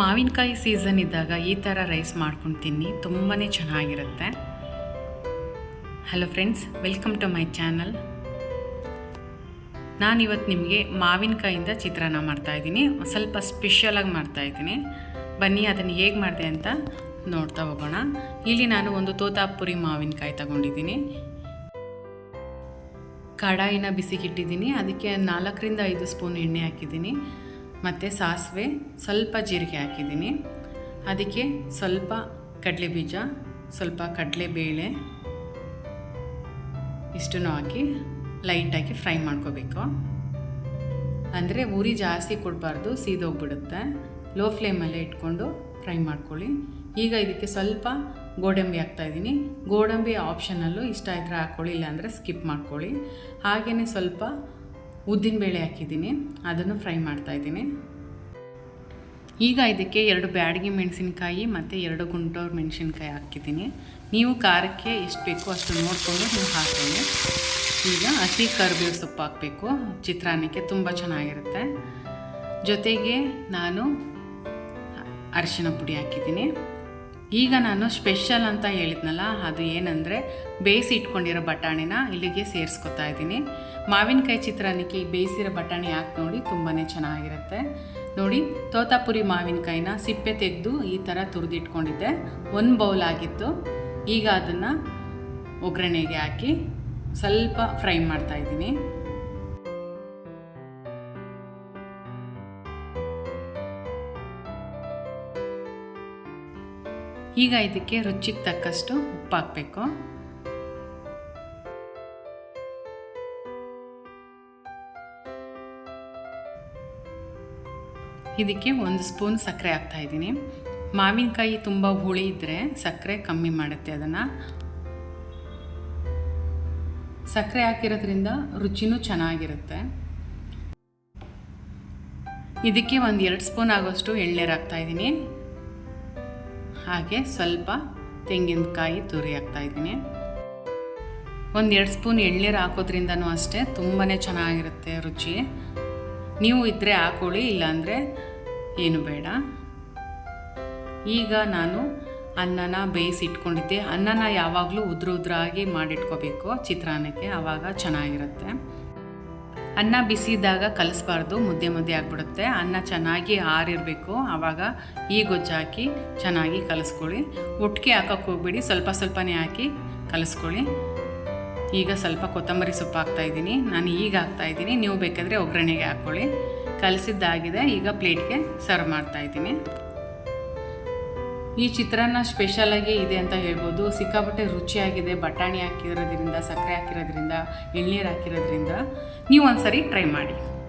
ಮಾವಿನಕಾಯಿ ಸೀಸನ್ ಇದ್ದಾಗ ಈ ಥರ ರೈಸ್ ಮಾಡ್ಕೊಂಡು ತಿನ್ನಿ ತುಂಬಾ ಚೆನ್ನಾಗಿರುತ್ತೆ. Hello friends welcome to my channel ನಾನಿವತ್ತು ನಿಮಗೆ ಮಾವಿನಕಾಯಿಂದ ಚಿತ್ರಾನ್ನ ಮಾಡ್ತಾಯಿದ್ದೀನಿ ಸ್ವಲ್ಪ ಸ್ಪೆಷಲಾಗಿ ಮಾಡ್ತಾಯಿದ್ದೀನಿ ಬನ್ನಿ, ಅದನ್ನು ಹೇಗೆ ಮಾಡಿದೆ ಅಂತ ನೋಡ್ತಾ ಹೋಗೋಣ. ಇಲ್ಲಿ ನಾನು ಒಂದು ತೋತಾಪುರಿ ಮಾವಿನಕಾಯಿ ತಗೊಂಡಿದ್ದೀನಿ. ಕಡಾಯಿನ ಬಿಸಿಗಿಟ್ಟಿದ್ದೀನಿ. ಅದಕ್ಕೆ ನಾಲ್ಕರಿಂದ ಐದು ಸ್ಪೂನ್ ಎಣ್ಣೆ ಹಾಕಿದ್ದೀನಿ. ಮತ್ತು ಸಾಸಿವೆ ಸ್ವಲ್ಪ ಜೀರಿಗೆ ಹಾಕಿದ್ದೀನಿ. ಅದಕ್ಕೆ ಸ್ವಲ್ಪ ಕಡಲೆ ಬೀಜ, ಸ್ವಲ್ಪ ಕಡಲೆಬೇಳೆ ಇಷ್ಟನ್ನು ಹಾಕಿ ಲೈಟಾಗಿ ಫ್ರೈ ಮಾಡ್ಕೋಬೇಕು. ಅಂದರೆ ಉರಿ ಜಾಸ್ತಿ ಕೊಡಬಾರ್ದು, ಸೀದೋಗ್ಬಿಡುತ್ತೆ. ಲೋ ಫ್ಲೇಮಲ್ಲೇ ಇಟ್ಕೊಂಡು ಫ್ರೈ ಮಾಡ್ಕೊಳ್ಳಿ. ಈಗ ಇದಕ್ಕೆ ಸ್ವಲ್ಪ ಗೋಡಂಬಿ ಹಾಕ್ತಾಯಿದ್ದೀನಿ ಗೋಡಂಬಿ ಆಪ್ಷನಲ್ಲೂ ಇಷ್ಟ ಇದ್ದರೆ ಹಾಕ್ಕೊಳ್ಳಿ ಇಲ್ಲಾಂದರೆ ಸ್ಕಿಪ್ ಮಾಡ್ಕೊಳ್ಳಿ. ಹಾಗೆಯೇ ಸ್ವಲ್ಪ ಉದ್ದಿನಬೇಳೆ ಹಾಕಿದ್ದೀನಿ. ಅದನ್ನು ಫ್ರೈ ಮಾಡ್ತಾಯಿದ್ದೀನಿ ಈಗ ಇದಕ್ಕೆ ಎರಡು ಬ್ಯಾಡಗಿ ಮೆಣಸಿನ್ಕಾಯಿ ಮತ್ತು ಎರಡು ಗುಂಟೂರು ಮೆಣಸಿನ್ಕಾಯಿ ಹಾಕಿದ್ದೀನಿ. ನೀವು ಖಾರಕ್ಕೆ ಎಷ್ಟು ಬೇಕೋ ಅಷ್ಟು ನೋಡಿಕೊಂಡು ನೀವು ಹಾಕೊಳ್ಳಿ ಈಗ ಹಸಿ ಕರಿಬೇವು ಸೊಪ್ಪು ಹಾಕಬೇಕು. ಚಿತ್ರಾನ್ನಕ್ಕೆ ತುಂಬ ಚೆನ್ನಾಗಿರುತ್ತೆ. ಜೊತೆಗೆ ನಾನು ಅರಿಶಿನ ಪುಡಿ ಹಾಕಿದ್ದೀನಿ. ಈಗ ನಾನು ಸ್ಪೆಷಲ್ ಅಂತ ಹೇಳಿದ್ನಲ್ಲ, ಅದು ಏನಂದರೆ ಬೇಯಿಸಿ ಇಟ್ಕೊಂಡಿರೋ ಬಟಾಣಿನ ಇಲ್ಲಿಗೆ ಸೇರಿಸ್ಕೊತಾ ಇದ್ದೀನಿ. ಮಾವಿನಕಾಯಿ ಚಿತ್ರಾನ್ನಕ್ಕೆ ಈ ಬೇಯಿಸಿರೋ ಬಟಾಣಿ ಹಾಕಿ ನೋಡಿ ತುಂಬಾ ಚೆನ್ನಾಗಿರುತ್ತೆ. ನೋಡಿ, ತೋತಾಪುರಿ ಮಾವಿನಕಾಯಿನ ಸಿಪ್ಪೆ ತೆಗೆದು ಈ ಥರ ತುರಿದಿಟ್ಕೊಂಡಿದ್ದೆ. ಒಂದು ಬೌಲ್ ಆಗಿತ್ತು. ಈಗ ಅದನ್ನು ಒಗ್ಗರಣೆಗೆ ಹಾಕಿ ಸ್ವಲ್ಪ ಫ್ರೈ ಮಾಡ್ತಾಯಿದ್ದೀನಿ ಈಗ ಇದಕ್ಕೆ ರುಚಿಗೆ ತಕ್ಕಷ್ಟು ಉಪ್ಪು ಹಾಕಬೇಕು ಇದಕ್ಕೆ ಒಂದು ಸ್ಪೂನ್ ಸಕ್ಕರೆ ಹಾಕ್ತಾಯಿದ್ದೀನಿ ಮಾವಿನಕಾಯಿ ತುಂಬ ಹುಳಿ ಇದ್ದರೆ ಸಕ್ಕರೆ ಕಮ್ಮಿ ಮಾಡುತ್ತೆ ಅದನ್ನು. ಸಕ್ಕರೆ ಹಾಕಿರೋದ್ರಿಂದ ರುಚಿನೂ ಚೆನ್ನಾಗಿರುತ್ತೆ. ಇದಕ್ಕೆ ಒಂದು ಎರಡು ಸ್ಪೂನ್ ಆಗೋಷ್ಟು ಎಳ್ನೀರು ಹಾಕ್ತಾಯಿದ್ದೀನಿ ಹಾಗೆ ಸ್ವಲ್ಪ ತೆಂಗಿನಕಾಯಿ ತುರಿ ಒಂದು ಎರಡು ಸ್ಪೂನ್ ಎಳ್ನೀರು ಹಾಕೋದ್ರಿಂದನೂ ಅಷ್ಟೇ ತುಂಬಾ ಚೆನ್ನಾಗಿರುತ್ತೆ ರುಚಿ. ನೀವು ಇದ್ದರೆ ಹಾಕೊಳ್ಳಿ, ಇಲ್ಲಾಂದರೆ ಏನು ಬೇಡ. ಈಗ ನಾನು ಅನ್ನನ ಬೇಯಿಸಿ ಇಟ್ಕೊಂಡಿದ್ದೆ ಅನ್ನನ ಯಾವಾಗಲೂ ಉದ್ರ ಉದ್ರಾಗಿ ಮಾಡಿಟ್ಕೋಬೇಕು ಚಿತ್ರಾನ್ನಕ್ಕೆ ಆವಾಗ ಚೆನ್ನಾಗಿರುತ್ತೆ. ಅನ್ನ ಬಿಸಿದಾಗ ಕಲಿಸ್ಬಾರ್ದು, ಮುದ್ದೆ ಮುದ್ದೆ ಆಗಿಬಿಡುತ್ತೆ. ಅನ್ನ ಚೆನ್ನಾಗಿ ಆರಿರಬೇಕು. ಆವಾಗ ಈ ಗೊಜ್ಜು ಹಾಕಿ ಚೆನ್ನಾಗಿ ಕಲಿಸ್ಕೊಳ್ಳಿ. ಒಟ್ಟಿಗೆ ಹಾಕೋಕ್ಕೆ ಹೋಗ್ಬಿಡಿ. ಸ್ವಲ್ಪ ಸ್ವಲ್ಪನೇ ಹಾಕಿ ಕಲಿಸ್ಕೊಳ್ಳಿ. ಈಗ ಸ್ವಲ್ಪ ಕೊತ್ತಂಬರಿ ಸೊಪ್ಪು ಹಾಕ್ತಾಯಿದ್ದೀನಿ ನಾನು ಈಗ ಹಾಕ್ತಾಯಿದ್ದೀನಿ ನೀವು ಬೇಕಾದರೆ ಒಗ್ಗರಣೆಗೆ ಹಾಕ್ಕೊಳ್ಳಿ. ಕಲಸಿದ್ದಾಗಿದೆ. ಈಗ ಪ್ಲೇಟ್ಗೆ ಸರ್ವ್ ಮಾಡ್ತಾಯಿದ್ದೀನಿ ಈ ಚಿತ್ರಾನ್ನ ಸ್ಪೆಷಲಾಗಿ ಇದೆ ಅಂತ ಹೇಳ್ಬೋದು. ಸಿಕ್ಕಾಪಟ್ಟೆ ರುಚಿಯಾಗಿದೆ. ಬಟಾಣಿ ಹಾಕಿರೋದ್ರಿಂದ, ಸಕ್ಕರೆ ಹಾಕಿರೋದ್ರಿಂದ, ಎಳ್ನೀರು ಹಾಕಿರೋದ್ರಿಂದ. ನೀವು ಒಂದ್ಸರಿ ಟ್ರೈ ಮಾಡಿ.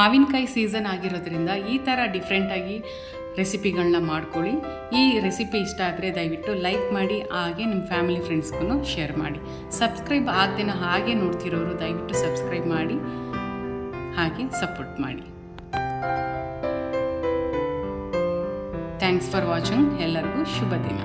ಮಾವಿನಕಾಯಿ ಸೀಸನ್ ಆಗಿರೋದ್ರಿಂದ ಈ ಥರ ಡಿಫ್ರೆಂಟಾಗಿ ರೆಸಿಪಿಗಳನ್ನ ಮಾಡ್ಕೊಳ್ಳಿ. ಈ ರೆಸಿಪಿ ಇಷ್ಟ ಆದರೆ ದಯವಿಟ್ಟು ಲೈಕ್ ಮಾಡಿ, ಹಾಗೆ ನಿಮ್ಮ ಫ್ಯಾಮಿಲಿ ಫ್ರೆಂಡ್ಸ್ಗೂ ಶೇರ್ ಮಾಡಿ. ಸಬ್ಸ್ಕ್ರೈಬ್ ಆಗ್ದೇನ ಹಾಗೆ ನೋಡ್ತಿರೋರು ದಯವಿಟ್ಟು ಸಬ್ಸ್ಕ್ರೈಬ್ ಮಾಡಿ, ಹಾಗೆ ಸಪೋರ್ಟ್ ಮಾಡಿ. ಥ್ಯಾಂಕ್ಸ್ ಫಾರ್ ವಾಚಿಂಗ್ ಎಲ್ಲರಿಗೂ ಶುಭ ದಿನ